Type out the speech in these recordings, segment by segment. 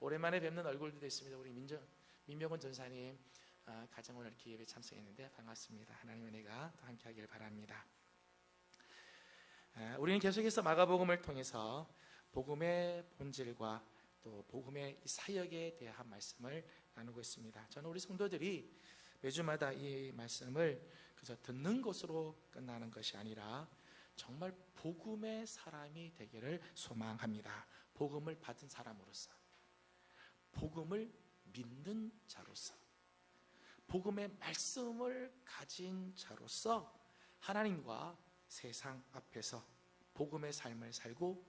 오랜만에 뵙는 얼굴도 있습니다. 우리 민정, 민명원 전사님 아, 가정 오늘 예배 참석했는데 반갑습니다. 하나님 은혜가 또 함께하길 바랍니다. 아, 우리는 계속해서 마가복음을 통해서 복음의 본질과 또 복음의 이 사역에 대한 말씀을 나누고 있습니다. 저는 우리 성도들이 매주마다 이 말씀을 그저 듣는 것으로 끝나는 것이 아니라 정말 복음의 사람이 되기를 소망합니다. 복음을 받은 사람으로서, 복음을 믿는 자로서, 복음의 말씀을 가진 자로서 하나님과 세상 앞에서 복음의 삶을 살고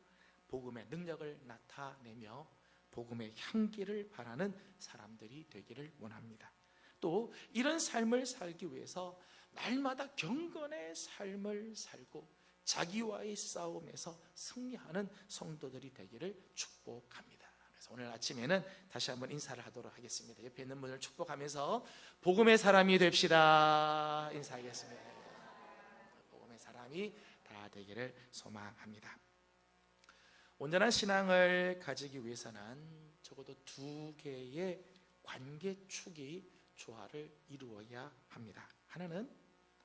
복음의 능력을 나타내며 복음의 향기를 바라는 사람들이 되기를 원합니다. 또 이런 삶을 살기 위해서 날마다 경건의 삶을 살고 자기와의 싸움에서 승리하는 성도들이 되기를 축복합니다. 그래서 오늘 아침에는 다시 한번 인사를 하도록 하겠습니다. 옆에 있는 분을 축복하면서 복음의 사람이 됩시다. 인사하겠습니다. 복음의 사람이 다 되기를 소망합니다. 온전한 신앙을 가지기 위해서는 적어도 두 개의 관계축이 조화를 이루어야 합니다. 하나는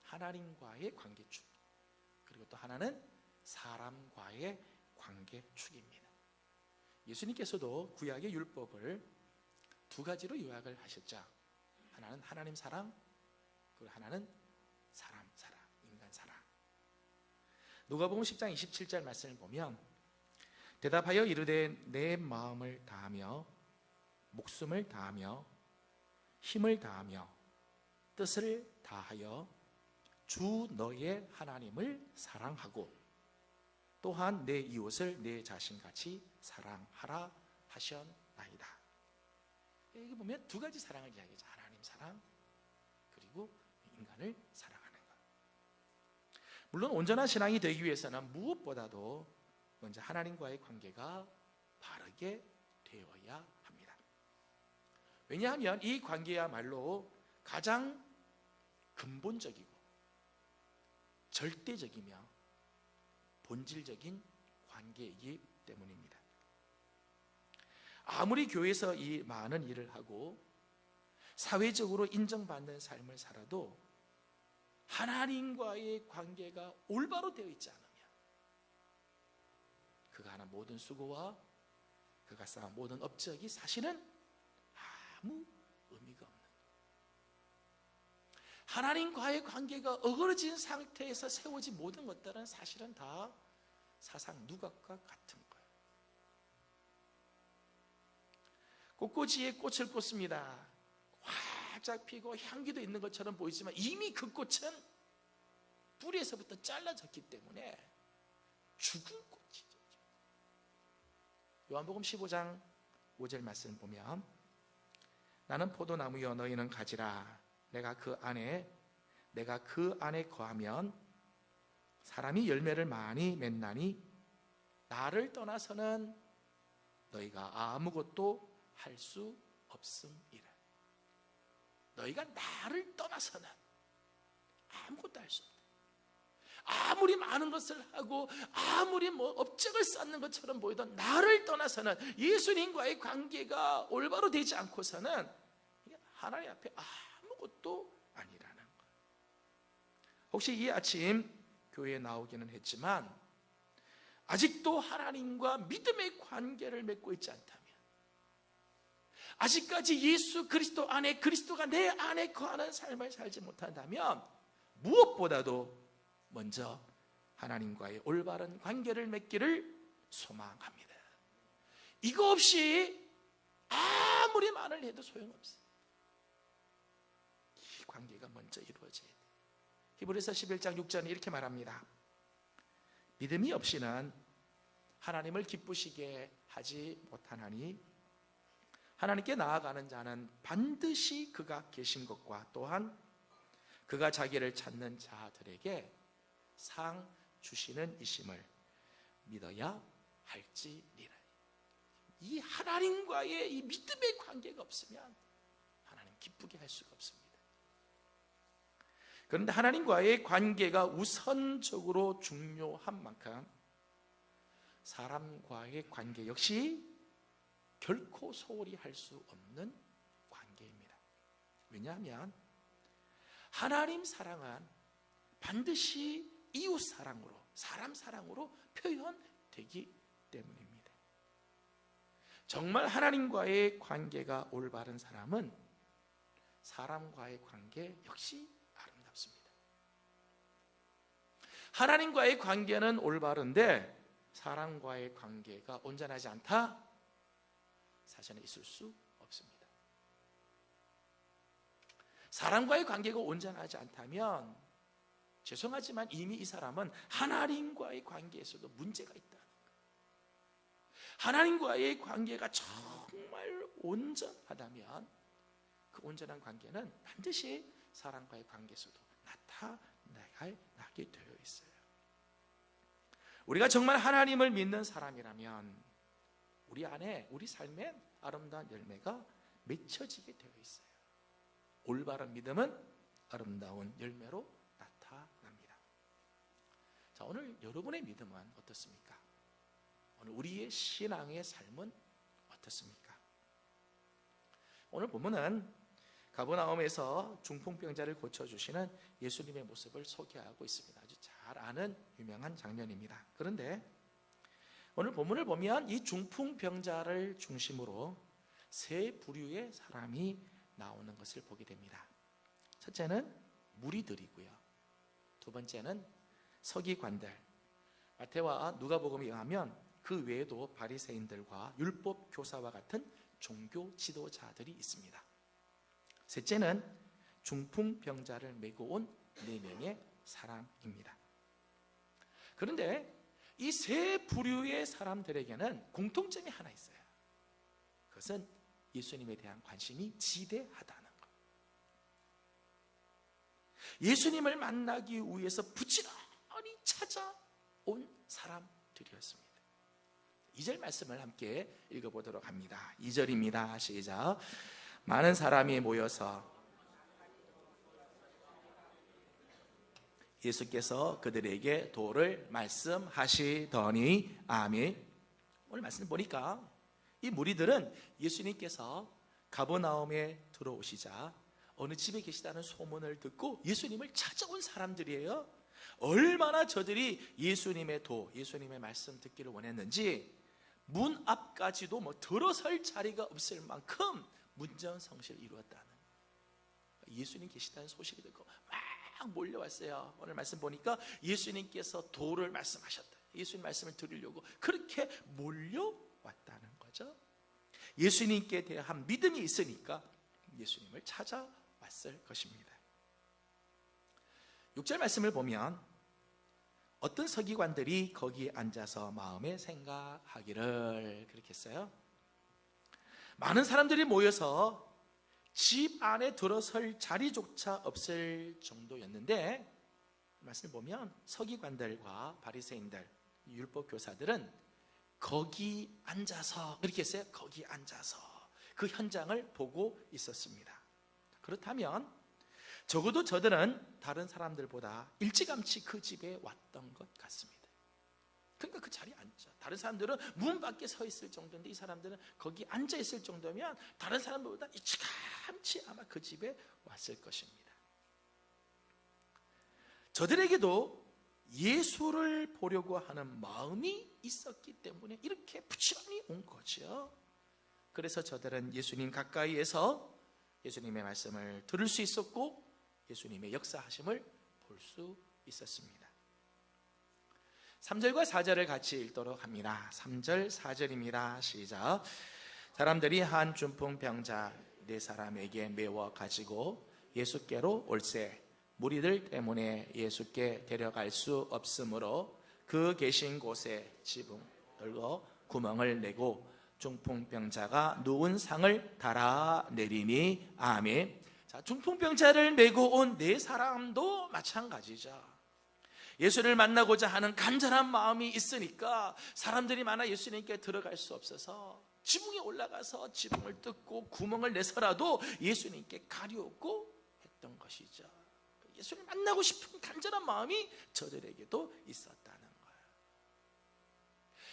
하나님과의 관계축, 그리고 또 하나는 사람과의 관계축입니다. 예수님께서도 구약의 율법을 두 가지로 요약을 하셨죠. 하나는 하나님 사랑, 그리고 하나는 사람 사랑, 인간 사랑. 누가복음 10장 27절 말씀을 보면 대답하여 이르되 내 마음을 다하며 목숨을 다하며 힘을 다하며 뜻을 다하여 주 너의 하나님을 사랑하고 또한 내 이웃을 내 자신같이 사랑하라 하셨나이다. 여기 보면 두 가지 사랑을 이야기하죠. 하나님 사랑 그리고 인간을 사랑하는 것. 물론 온전한 신앙이 되기 위해서는 무엇보다도 먼저 하나님과의 관계가 바르게 되어야 합니다. 왜냐하면 이 관계야말로 가장 근본적이고 절대적이며 본질적인 관계이기 때문입니다. 아무리 교회에서 이 많은 일을 하고 사회적으로 인정받는 삶을 살아도 하나님과의 관계가 올바로 되어 있지 않으면 그가 하는 모든 수고와 그가 쌓은 모든 업적이 사실은 아무 의미가 없는 하나님과의 관계가 어그러진 상태에서 세워진 모든 것들은 사실은 다 사상 누각과 같은 거예요. 꽃꽂이에 꽃을 꽂습니다. 활짝 피고 향기도 있는 것처럼 보이지만 이미 그 꽃은 뿌리에서부터 잘라졌기 때문에 죽은 꽃이죠. 요한복음 15장 5절 말씀 보면 나는 포도나무여 너희는 가지라 내가 그 안에 내가 그 안에 거하면 사람이 열매를 많이 맺나니 나를 떠나서는 너희가 아무것도 할 수 없음이라. 너희가 나를 떠나서는 아무것도 할 수 없다. 아무리 많은 것을 하고 아무리 뭐 업적을 쌓는 것처럼 보이던 나를 떠나서는 예수님과의 관계가 올바로 되지 않고서는 하나님 앞에 아무 것도 아니라는 것. 혹시 이 아침 교회에 나오기는 했지만 아직도 하나님과 믿음의 관계를 맺고 있지 않다면 아직까지 예수 그리스도 안에 그리스도가 내 안에 거하는 삶을 살지 못한다면 무엇보다도 먼저 하나님과의 올바른 관계를 맺기를 소망합니다. 이거 없이 아무리 말을 해도 소용없어요. 이 관계가 먼저 이루어져야 돼. 히브리서 11장 6절에 이렇게 말합니다. 믿음이 없이는 하나님을 기쁘시게 하지 못하나니 하나님께 나아가는 자는 반드시 그가 계신 것과 또한 그가 자기를 찾는 자들에게 상 주시는 이심을 믿어야 할지니라. 이 하나님과의 이 믿음의 관계가 없으면 하나님 기쁘게 할 수가 없습니다. 그런데 하나님과의 관계가 우선적으로 중요한 만큼 사람과의 관계 역시 결코 소홀히 할 수 없는 관계입니다. 왜냐하면 하나님 사랑은 반드시 이웃 사랑으로, 사람 사랑으로 표현되기 때문입니다. 정말 하나님과의 관계가 올바른 사람은 사람과의 관계 역시 하나님과의 관계는 올바른데 사람과의 관계가 온전하지 않다? 사실은 있을 수 없습니다. 사람과의 관계가 온전하지 않다면 죄송하지만 이미 이 사람은 하나님과의 관계에서도 문제가 있다. 하나님과의 관계가 정말 온전하다면 그 온전한 관계는 반드시 사람과의 관계에서도 나타 나게 되어 있어요. 우리가 정말 하나님을 믿는 사람이라면 우리 안에 우리 삶에 아름다운 열매가 맺혀지게 되어 있어요. 올바른 믿음은 아름다운 열매로 나타납니다. 자, 오늘 여러분의 믿음은 어떻습니까? 오늘 우리의 신앙의 삶은 어떻습니까? 오늘 본문은 가버나움에서 중풍병자를 고쳐주시는 예수님의 모습을 소개하고 있습니다. 아주 잘 아는 유명한 장면입니다. 그런데 오늘 본문을 보면 이 중풍병자를 중심으로 세 부류의 사람이 나오는 것을 보게 됩니다. 첫째는 무리들이고요. 두 번째는 서기관들. 마태와 누가복음에 의하면 그 외에도 바리새인들과 율법 교사와 같은 종교 지도자들이 있습니다. 셋째는 중풍병자를 메고 온 네 명의 사람입니다. 그런데 이 세 부류의 사람들에게는 공통점이 하나 있어요. 그것은 예수님에 대한 관심이 지대하다는 것. 예수님을 만나기 위해서 부지런히 찾아온 사람들이었습니다. 2절 말씀을 함께 읽어보도록 합니다. 2절입니다. 시작. 많은 사람이 모여서 예수께서 그들에게 도를 말씀하시더니 아멘. 오늘 말씀 보니까 이 무리들은 예수님께서 가버나움에 들어오시자 어느 집에 계시다는 소문을 듣고 예수님을 찾아온 사람들이에요. 얼마나 저들이 예수님의 도, 예수님의 말씀 듣기를 원했는지 문 앞까지도 뭐 들어설 자리가 없을 만큼 문전성시를 이루었다는 예수님 계시다는 소식이 듣고 막 몰려왔어요. 오늘 말씀 보니까 예수님께서 도를 말씀하셨다. 예수님 말씀을 들으려고 그렇게 몰려왔다는 거죠. 예수님께 대한 믿음이 있으니까 예수님을 찾아왔을 것입니다. 6절 말씀을 보면 어떤 서기관들이 거기에 앉아서 마음에 생각하기를 그렇게 했어요. 많은 사람들이 모여서 집 안에 들어설 자리조차 없을 정도였는데 말씀을 보면 서기관들과 바리새인들, 율법 교사들은 거기 앉아서 이렇게 했어요. 거기 앉아서 그 현장을 보고 있었습니다. 그렇다면 적어도 저들은 다른 사람들보다 일찌감치 그 집에 왔던 것 같습니다. 그러니까 그 자리에 앉아. 다른 사람들은 문 밖에 서 있을 정도인데 이 사람들은 거기 앉아 있을 정도면 다른 사람들보다 일찌감치 아마 그 집에 왔을 것입니다. 저들에게도 예수를 보려고 하는 마음이 있었기 때문에 이렇게 부지런히 온 거죠. 그래서 저들은 예수님 가까이에서 예수님의 말씀을 들을 수 있었고 예수님의 역사하심을 볼 수 있었습니다. 3절과 4절을 같이 읽도록 합니다. 3절, 4절입니다. 시작. 사람들이 한 중풍 병자 네 사람에게 메워 가지고 예수께로 올세 무리들 때문에 예수께 데려갈 수 없으므로 그 계신 곳에 지붕 열고 구멍을 내고 중풍병자가 누운 상을 달아 내리니 아멘. 자, 중풍병자를 메고 온 네 사람도 마찬가지죠. 예수를 만나고자 하는 간절한 마음이 있으니까 사람들이 많아 예수님께 들어갈 수 없어서 지붕에 올라가서 지붕을 뜯고 구멍을 내서라도 예수님께 가려고 했던 것이죠. 예수를 만나고 싶은 간절한 마음이 저들에게도 있었다는 거예요.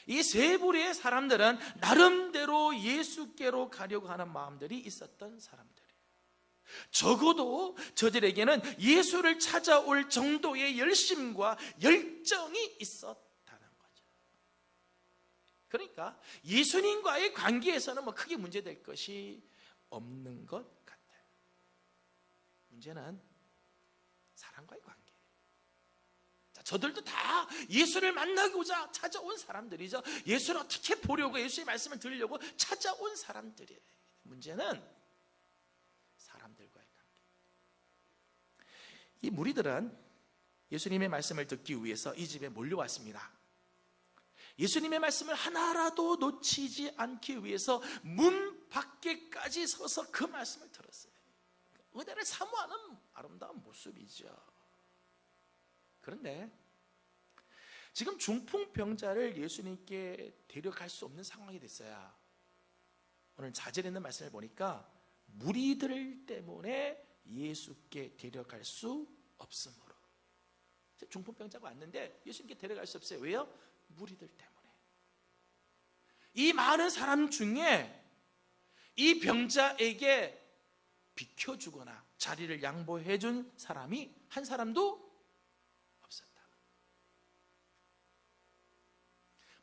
이 세 부류의 사람들은 나름대로 예수께로 가려고 하는 마음들이 있었던 사람들이에요. 적어도 저들에게는 예수를 찾아올 정도의 열심과 열정이 있었다는 거죠. 그러니까 예수님과의 관계에서는 뭐 크게 문제될 것이 없는 것 같아요. 문제는 사람과의 관계. 자, 저들도 다 예수를 만나고자 찾아온 사람들이죠. 예수를 어떻게 보려고 예수의 말씀을 들으려고 찾아온 사람들이에요. 문제는 이 무리들은 예수님의 말씀을 듣기 위해서 이 집에 몰려왔습니다. 예수님의 말씀을 하나라도 놓치지 않기 위해서 문 밖에까지 서서 그 말씀을 들었어요. 은혜를 사모하는 아름다운 모습이죠. 그런데 지금 중풍병자를 예수님께 데려갈 수 없는 상황이 됐어요. 오늘 있는 말씀을 보니까 무리들 때문에 예수께 데려갈 수 없으므로 중풍병자가 왔는데 예수님께 데려갈 수 없어요. 왜요? 무리들 때문에. 이 많은 사람 중에 이 병자에게 비켜주거나 자리를 양보해 준 사람이 한 사람도 없었다.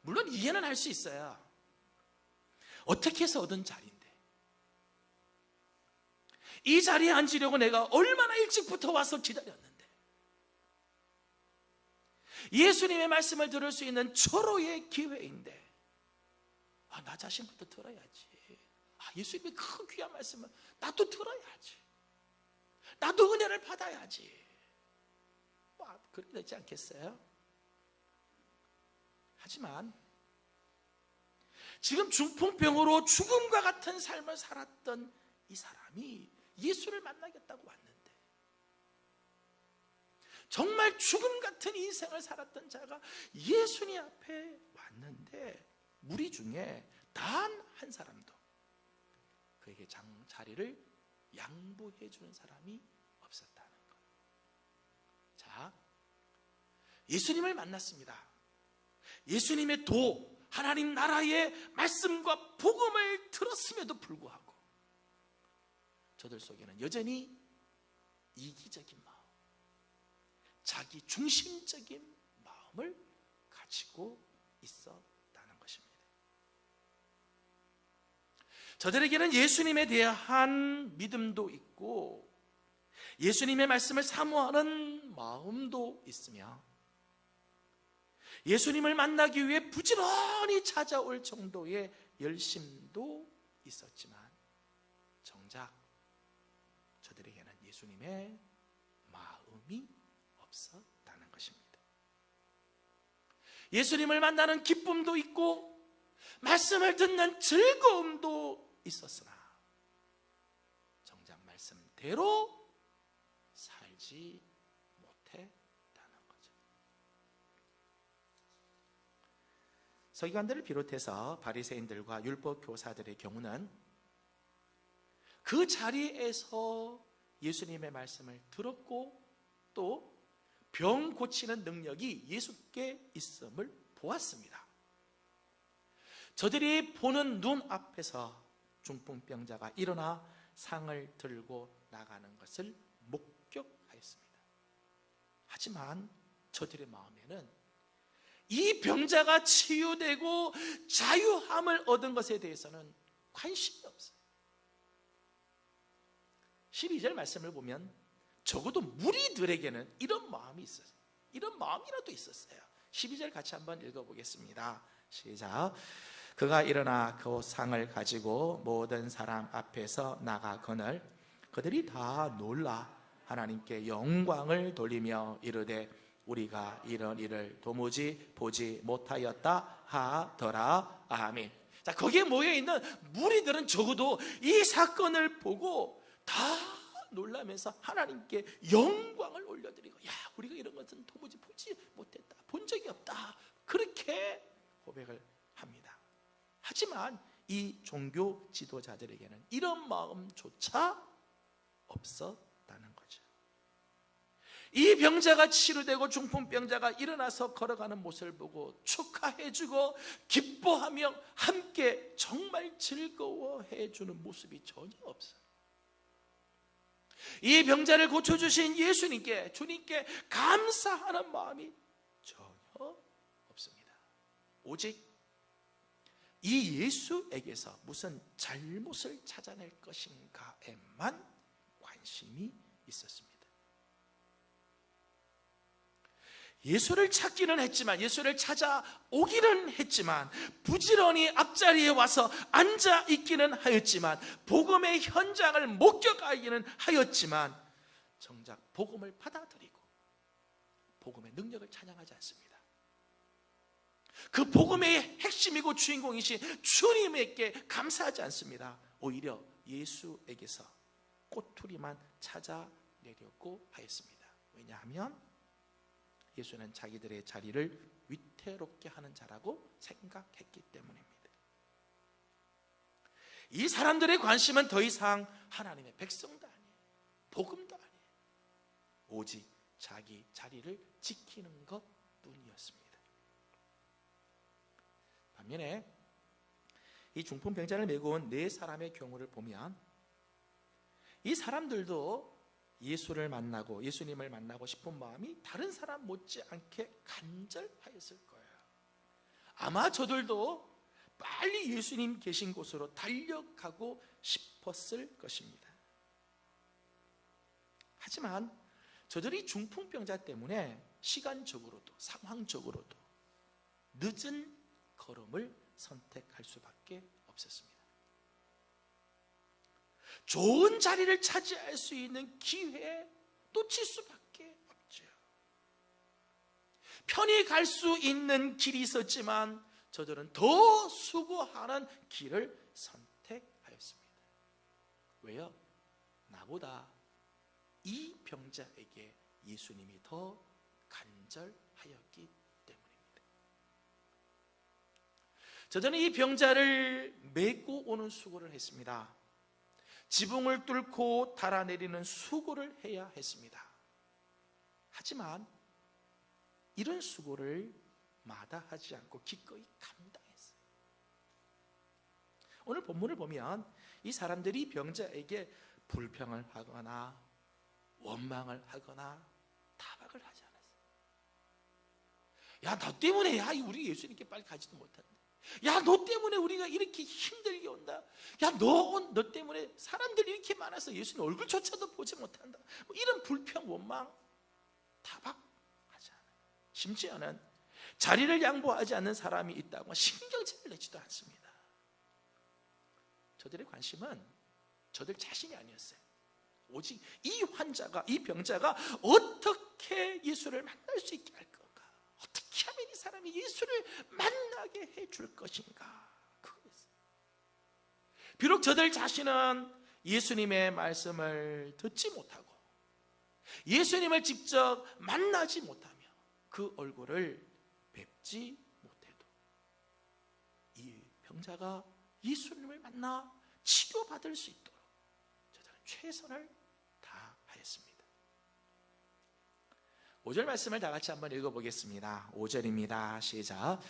물론 이해는 할 수 있어요. 어떻게 해서 얻은 자리인데. 이 자리에 앉으려고 내가 얼마나 일찍부터 와서 기다렸는데. 예수님의 말씀을 들을 수 있는 초로의 기회인데. 아, 나 자신부터 들어야지. 아, 예수님의 큰 귀한 말씀을 나도 들어야지. 나도 은혜를 받아야지. 뭐, 아, 그렇게 되지 않겠어요? 하지만, 지금 중풍병으로 죽음과 같은 삶을 살았던 이 사람이 예수를 만나겠다고 왔는데, 정말 죽음 같은 인생을 살았던 자가 예수님 앞에 왔는데, 무리 중에 단 한 사람도 그에게 장, 자리를 양보해 주는 사람이 없었다는 것. 자, 예수님을 만났습니다. 예수님의 도, 하나님 나라의 말씀과 복음을 들었음에도 불구하고 저들 속에는 여전히 이기적인 마음, 자기 중심적인 마음을 가지고 있어 저들에게는 예수님에 대한 믿음도 있고 예수님의 말씀을 사모하는 마음도 있으며 예수님을 만나기 위해 부지런히 찾아올 정도의 열심도 있었지만 정작 저들에게는 예수님의 마음이 없었다는 것입니다. 예수님을 만나는 기쁨도 있고 말씀을 듣는 즐거움도 있었으나 정작 말씀대로 살지 못했다는 거죠. 서기관들을 비롯해서 바리새인들과 율법 교사들의 경우는 그 자리에서 예수님의 말씀을 들었고 또 병 고치는 능력이 예수께 있음을 보았습니다. 저들이 보는 눈 앞에서 중풍병자가 일어나 상을 들고 나가는 것을 목격하였습니다. 하지만 저들의 마음에는 이 병자가 치유되고 자유함을 얻은 것에 대해서는 관심이 없어요. 12절 말씀을 보면 적어도 무리들에게는 이런 마음이 있었어요. 이런 마음이라도 있었어요. 12절 같이 한번 읽어보겠습니다. 시작. 그가 일어나 그 상을 가지고 모든 사람 앞에서 나가거늘 그들이 다 놀라 하나님께 영광을 돌리며 이르되 우리가 이런 일을 도무지 보지 못하였다 하더라 아멘. 자 거기에 모여 있는 무리들은 적어도 이 사건을 보고 다 놀라면서 하나님께 영광을 올려드리고 야 우리가 이런 것은 도무지 보지 못했다 본 적이 없다 그렇게 고백을 합니다. 하지만 이 종교 지도자들에게는 이런 마음조차 없었다는 거죠. 이 병자가 치료되고 중풍병자가 일어나서 걸어가는 모습을 보고 축하해주고 기뻐하며 함께 정말 즐거워해주는 모습이 전혀 없어요. 이 병자를 고쳐주신 예수님께, 주님께 감사하는 마음이 전혀 없습니다. 오직 이 예수에게서 무슨 잘못을 찾아낼 것인가에만 관심이 있었습니다. 예수를 찾기는 했지만 예수를 찾아오기는 했지만 부지런히 앞자리에 와서 앉아 있기는 하였지만 복음의 현장을 목격하기는 하였지만 정작 복음을 받아들이고 복음의 능력을 찬양하지 않습니다. 그 복음의 핵심이고 주인공이신 주님에게 감사하지 않습니다. 오히려 예수에게서 꼬투리만 찾아 내려고 하였습니다. 왜냐하면 예수는 자기들의 자리를 위태롭게 하는 자라고 생각했기 때문입니다. 이 사람들의 관심은 더 이상 하나님의 백성도 아니에요. 복음도 아니에요. 오직 자기 자리를 지키는 것 뿐이었습니다. 반면에 이 중풍병자를 메고 온 네 사람의 경우를 보면 이 사람들도 예수를 만나고 예수님을 만나고 싶은 마음이 다른 사람 못지않게 간절하였을 거예요. 아마 저들도 빨리 예수님 계신 곳으로 달려가고 싶었을 것입니다. 하지만 저들이 중풍병자 때문에 시간적으로도 상황적으로도 늦은 걸음을 선택할 수밖에 없었습니다. 좋은 자리를 차지할 수 있는 기회 놓칠 수밖에 없죠. 편히 갈 수 있는 길이 있었지만 저들은 더 수고하는 길을 선택하였습니다. 왜요? 나보다 이 병자에게 예수님이 더 간절하였기 때문입니다. 저들은 이 병자를 메고 오는 수고를 했습니다. 지붕을 뚫고 달아내리는 수고를 해야 했습니다. 하지만 이런 수고를 마다하지 않고 기꺼이 감당했어요. 오늘 본문을 보면 이 사람들이 병자에게 불평을 하거나 원망을 하거나 타박을 하지 않았어요. 야, 너 때문에 야, 우리 예수님께 빨리 가지도 못한다. 야, 너 때문에 우리가 이렇게 힘들게 온다. 야, 너, 너 때문에 사람들이 이렇게 많아서 예수님 얼굴조차도 보지 못한다. 뭐 이런 불평, 원망, 타박하지 않아요. 심지어는 자리를 양보하지 않는 사람이 있다고 신경질을 내지도 않습니다. 저들의 관심은 저들 자신이 아니었어요. 오직 이 환자가, 이 병자가 어떻게 예수를 만날 수 있게 할 건가? 어떻게 사람이 예수를 만나게 해줄 것인가? 그거였어요. 비록 저들 자신은 예수님의 말씀을 듣지 못하고 예수님을 직접 만나지 못하며 그 얼굴을 뵙지 못해도 이 병자가 예수님을 만나 치료받을 수 있도록 저들은 최선을 5절 말씀을 다 같이 한번 읽어보겠습니다. 5절입니다. 시작.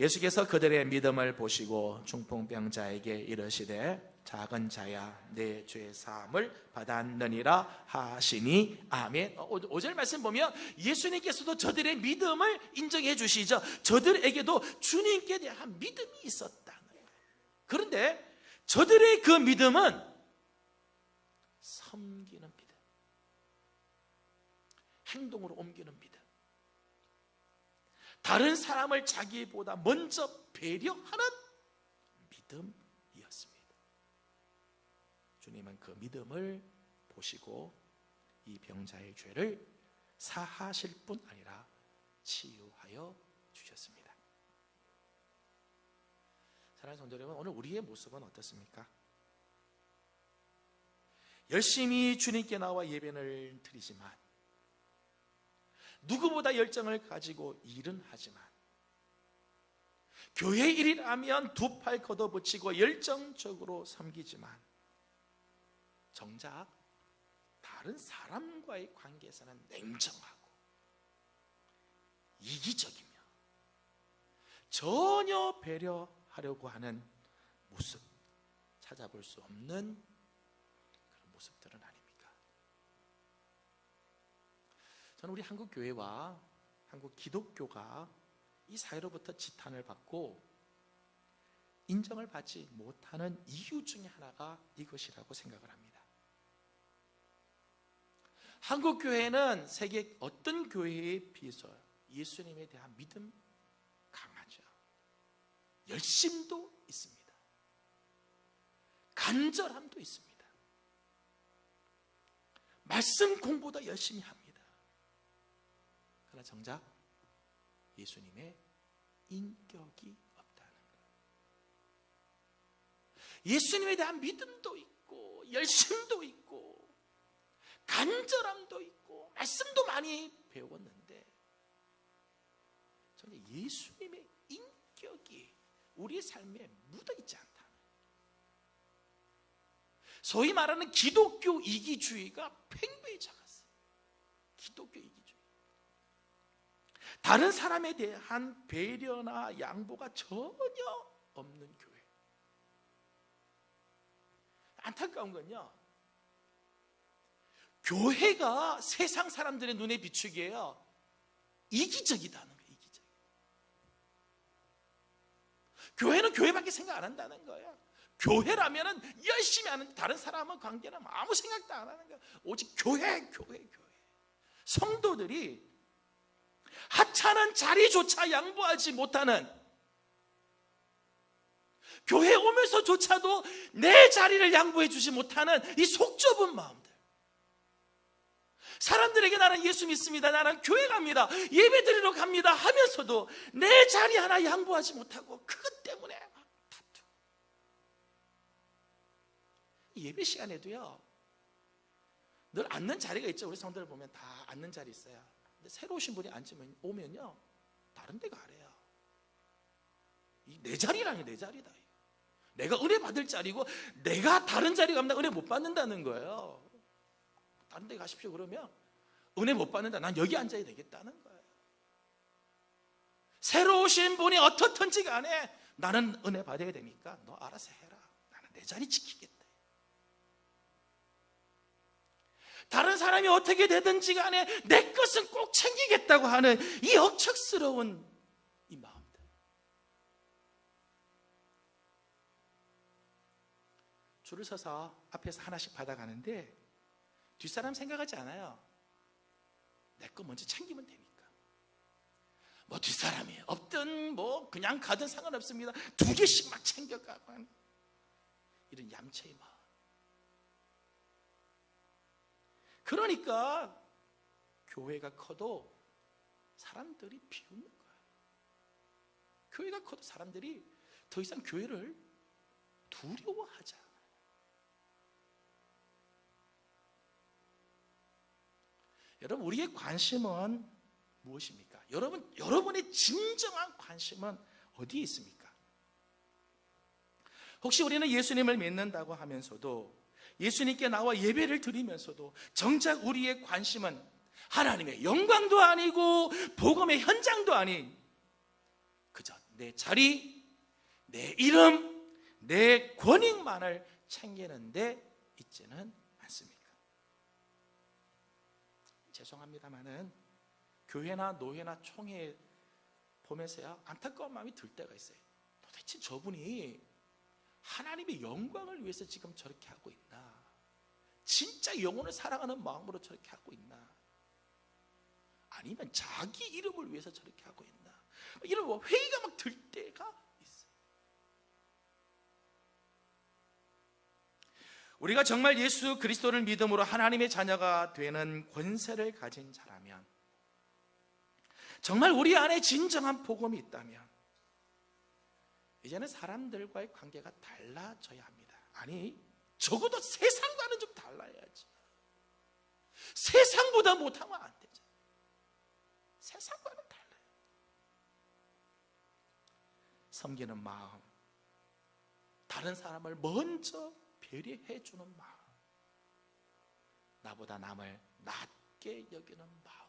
예수께서 그들의 믿음을 보시고 중풍병자에게 이르시되 작은 자야 내 죄 사함을 받았느니라 하시니 아멘. 5절 말씀 보면 예수님께서도 저들의 믿음을 인정해 주시죠. 저들에게도 주님께 대한 믿음이 거예요. 그런데 저들의 그 믿음은 믿음. 행동으로 옮기는 믿음. 다른 사람을 자기보다 먼저 배려하는 믿음이었습니다. 주님은 그 믿음을 보시고 이 병자의 죄를 사하실 뿐 아니라 치유하여 주셨습니다. 사랑하는 성도 여러분, 오늘 우리의 모습은 어떻습니까? 열심히 주님께 나와 예배를 드리지만 누구보다 열정을 가지고 일은 하지만 교회 일이라면 두 팔 걷어붙이고 열정적으로 섬기지만 정작 다른 사람과의 관계에서는 냉정하고 이기적이며 전혀 배려하려고 하는 모습 찾아볼 수 없는 그런 모습들은 아닙니까? 저는 우리 한국 교회와 한국 기독교가 이 사회로부터 지탄을 받고 인정을 받지 못하는 이유 중에 하나가 이것이라고 생각을 합니다. 한국 교회는 세계 어떤 교회에 비해서 예수님에 대한 믿음 강하죠. 열심도 있습니다. 간절함도 있습니다. 말씀 공부도 열심히 합니다. 그러나 정작 예수님의 인격이 없다는 거예요. 예수님에 대한 믿음도 있고 열심도 있고 간절함도 있고 말씀도 많이 배웠는데 저는 예수님의 인격이 우리의 삶에 묻어 있지 않다. 소위 말하는 기독교 이기주의가 팽배히 작았어요. 기독교 이기주의. 다른 사람에 대한 배려나 양보가 전혀 없는 교회. 안타까운 건요. 교회가 세상 사람들의 눈에 비추기에요. 이기적이다는 거예요. 이기적. 교회는 교회밖에 생각 안 한다는 거예요. 교회라면은 열심히 하는 다른 사람은 관계는 아무 생각도 안 하는 거예요. 오직 교회, 교회, 교회. 성도들이 하찮은 자리조차 양보하지 못하는 교회 오면서조차도 내 자리를 양보해 주지 못하는 이 속 좁은 마음들. 사람들에게 나는 예수 믿습니다. 나는 교회 갑니다. 예배 드리러 갑니다. 하면서도 내 자리 하나 양보하지 못하고 그것 때문에 막 다투고. 예배 시간에도요. 늘 앉는 자리가 있죠. 우리 성도들 보면 다 앉는 자리 있어요. 새로 오신 분이 앉으면 오면요. 다른 데가 아래요. 이내 자리라니 내 자리다. 내가 은혜 받을 자리고 내가 다른 자리 가면 은혜 못 받는다는 거예요. 다른 데 가십시오 그러면 은혜 못 받는다. 난 여기 앉아야 되겠다는 거예요. 새로 오신 분이 어떻든지 간에 나는 은혜 받아야 되니까 너 알아서 해라. 나는 내 자리 지키겠다. 다른 사람이 어떻게 되든지 간에 내 것은 꼭 챙기겠다고 하는 이 억척스러운 이 마음들. 줄을 서서 앞에서 하나씩 받아가는데 뒷사람 생각하지 않아요. 내 거 먼저 챙기면 되니까. 뭐 뒷사람이 없든 뭐 그냥 가든 상관없습니다. 두 개씩 막 챙겨가고 하는 이런 얌체의 마음. 그러니까 교회가 커도 사람들이 비웃는 거야. 교회가 커도 사람들이 더 이상 교회를 두려워하지 않아요. 여러분 우리의 관심은 무엇입니까? 여러분 여러분의 진정한 관심은 어디에 있습니까? 혹시 우리는 예수님을 믿는다고 하면서도 예수님께 나와 예배를 드리면서도 정작 우리의 관심은 하나님의 영광도 아니고 복음의 현장도 아닌 그저 내 자리, 내 이름, 내 권익만을 챙기는데 있지는 않습니까? 죄송합니다만은 교회나 노회나 총회 보면서요 안타까운 마음이 들 때가 있어요. 도대체 저분이 하나님의 영광을 위해서 지금 저렇게 하고 있나? 진짜 영혼을 사랑하는 마음으로 저렇게 하고 있나? 아니면 자기 이름을 위해서 저렇게 하고 있나? 이런 뭐 회의가 막 들 때가 있어요. 우리가 정말 예수 그리스도를 믿음으로 하나님의 자녀가 되는 권세를 가진 자라면 정말 우리 안에 진정한 복음이 있다면 이제는 사람들과의 관계가 달라져야 합니다. 아니, 적어도 세상과는 좀 달라야지. 세상보다 못하면 안 되죠. 세상과는 달라요. 섬기는 마음, 다른 사람을 먼저 배려해 주는 마음. 나보다 남을 낮게 여기는 마음.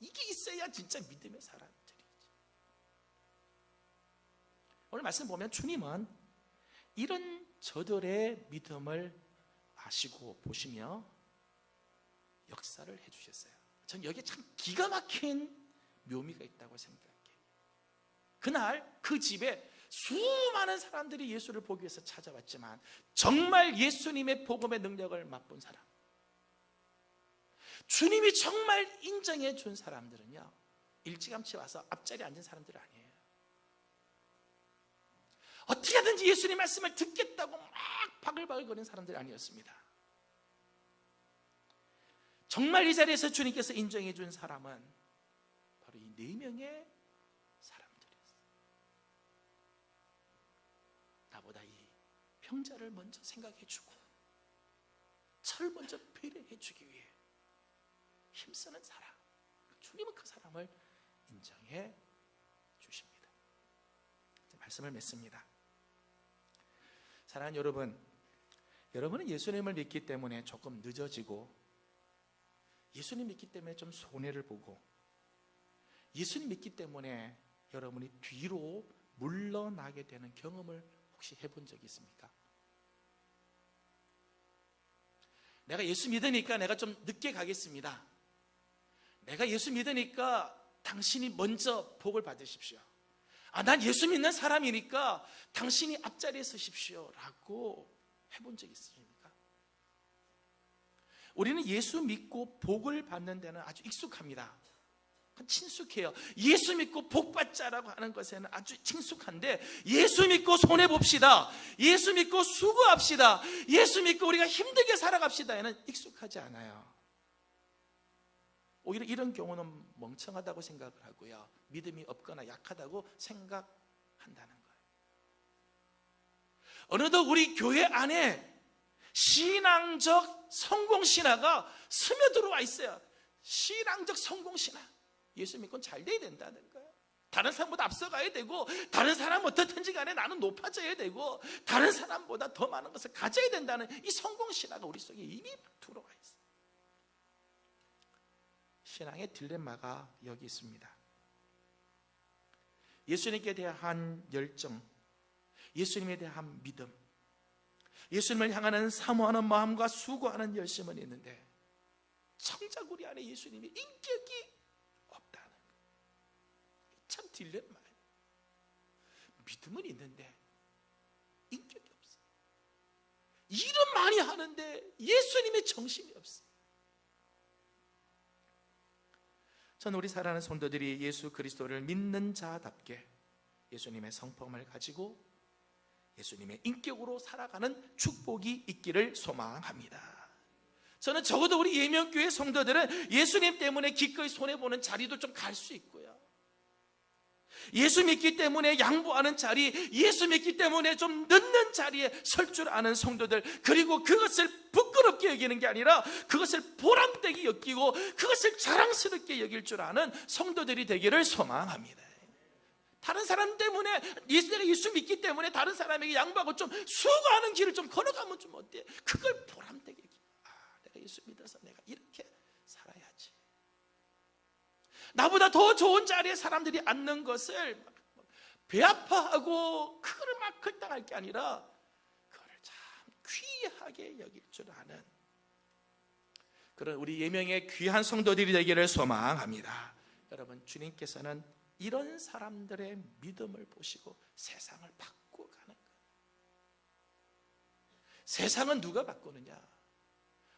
이게 있어야 진짜 믿음의 사람 오늘 말씀 보면 주님은 이런 저들의 믿음을 아시고 보시며 역사를 해주셨어요. 전 여기에 참 기가 막힌 묘미가 있다고 생각해요. 그날 그 집에 수많은 사람들이 예수를 보기 위해서 찾아왔지만 정말 예수님의 복음의 능력을 맛본 사람 주님이 정말 인정해 준 사람들은요 일찌감치 와서 앞자리에 앉은 사람들 아니에요 어떻게든지 예수님 말씀을 듣겠다고 막 바글바글거리는 사람들이 아니었습니다. 정말 이 자리에서 주님께서 인정해 준 사람은 바로 이 네 명의 사람들이었어요. 나보다 이 병자를 먼저 생각해 주고 저를 먼저 배려해 주기 위해 힘쓰는 사람 주님은 그 사람을 인정해 주십니다. 말씀을 맺습니다 사랑하는 여러분 여러분은 예수님을 믿기 때문에 조금 늦어지고 예수님 믿기 때문에 좀 손해를 보고 예수님 믿기 때문에 여러분이 뒤로 물러나게 되는 경험을 혹시 해본 적이 있습니까? 내가 예수 믿으니까 내가 좀 늦게 가겠습니다. 내가 예수 믿으니까 당신이 먼저 복을 받으십시오. 아, 난 예수 믿는 사람이니까 당신이 앞자리에 서십시오. 라고 해본 적 있으십니까? 우리는 예수 믿고 복을 받는 데는 아주 익숙합니다. 친숙해요. 예수 믿고 복 받자라고 하는 것에는 아주 친숙한데 예수 믿고 손해 봅시다. 예수 믿고 수고합시다. 예수 믿고 우리가 힘들게 살아갑시다에는 익숙하지 않아요. 오히려 이런 경우는 멍청하다고 생각을 하고요. 믿음이 없거나 약하다고 생각한다는 거예요. 어느덧 우리 교회 안에 신앙적 성공 신화가 스며들어와 있어요. 신앙적 성공 신화. 예수 믿고 잘 돼야 된다는 거예요. 다른 사람보다 앞서가야 되고 다른 사람 어떻든지 간에 나는 높아져야 되고 다른 사람보다 더 많은 것을 가져야 된다는 이 성공 신화가 우리 속에 이미 들어와 있어요. 신앙의 딜레마가 여기 있습니다. 예수님께 대한 열정, 예수님에 대한 믿음, 예수님을 향하는 사모하는 마음과 수고하는 열심은 있는데 우리 안에 예수님의 인격이 없다는. 참 딜레마예요. 믿음은 있는데 인격이 없어. 일은 많이 하는데 예수님의 정신이 없어. 전 우리 사랑하는 성도들이 예수 그리스도를 믿는 자답게 예수님의 성품을 가지고 예수님의 인격으로 살아가는 축복이 있기를 소망합니다. 저는 적어도 우리 예명교회 성도들은 예수님 때문에 기꺼이 손해보는 자리도 좀 갈 수 있고요. 예수 믿기 때문에 양보하는 자리, 예수 믿기 때문에 좀 늦는 자리에 설 줄 아는 성도들, 그리고 그것을 부끄럽게 여기는 게 아니라 그것을 보람되게 여기고 그것을 자랑스럽게 여길 줄 아는 성도들이 되기를 소망합니다. 다른 사람 때문에 예수 내가 예수 믿기 때문에 다른 사람에게 양보하고 좀 수고하는 길을 좀 걸어가면 좀 어때? 그걸 보람되게. 아, 내가 예수 믿어서 내가 이렇게 나보다 더 좋은 자리에 사람들이 앉는 것을 배 아파하고 그거를 막 걸당할 게 아니라 그거를 참 귀하게 여길 줄 아는 그런 우리 예명의 귀한 성도들이 되기를 소망합니다. 여러분 주님께서는 이런 사람들의 믿음을 보시고 세상을 바꾸가는. 세상은 누가 바꾸느냐?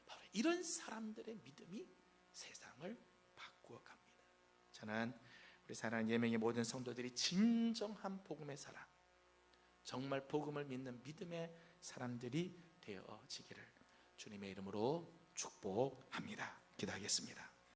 바로 이런 사람들의 믿음이 세상을. 저는 우리 사랑하는 예명의 모든 성도들이 진정한 복음의 사람, 정말 복음을 믿는 믿음의 사람들이 되어지기를 주님의 이름으로 축복합니다. 기도하겠습니다.